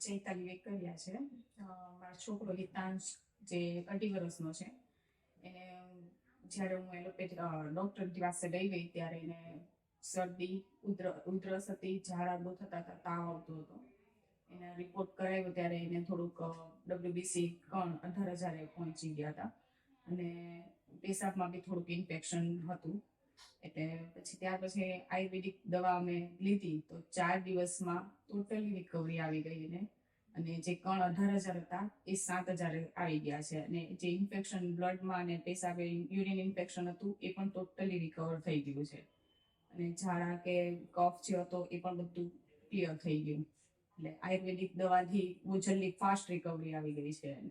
ચૈતાલી વેકરિયા છે. મારો છોકરો હિતાંશ જે અઢી વર્ષનો છે. એને જ્યારે હું એલોપેથી ડૉક્ટર પાસે લઈ ગઈ ત્યારે એને શરદી, ઉધર, ઉધરસ હતી, ઝાડા બહુ થતા હતા, તાવ આવતો હતો. એને રિપોર્ટ કરાવ્યો ત્યારે એને થોડુંક ડબ્લ્યુબીસી કણ અઢાર હજારે પહોંચી ગયા હતા. અને પેશાબમાં બી થોડુંક ઇન્ફેક્શન હતું. એટલે પછી ત્યાર પછી આયુર્વેદિક દવા અમે લીધી તો ચાર દિવસમાં ટોટલી રિકવરી આવી ગઈ એને અને જે કણ અઢાર હજાર હતા એ સાત હજાર આવી ગયા છે. અને જે ઇન્ફેક્શન બ્લડમાં અને પેશાબે યુરિન ઇન્ફેક્શન હતું એ પણ ટોટલી રિકવર થઈ ગયું છે. અને ઝાડા કે કફ જે હતો એ પણ બધું ક્લિયર થઈ ગયું. એટલે આયુર્વેદિક દવાથી બહુ જલ્દી ફાસ્ટ રિકવરી આવી ગઈ છે. એને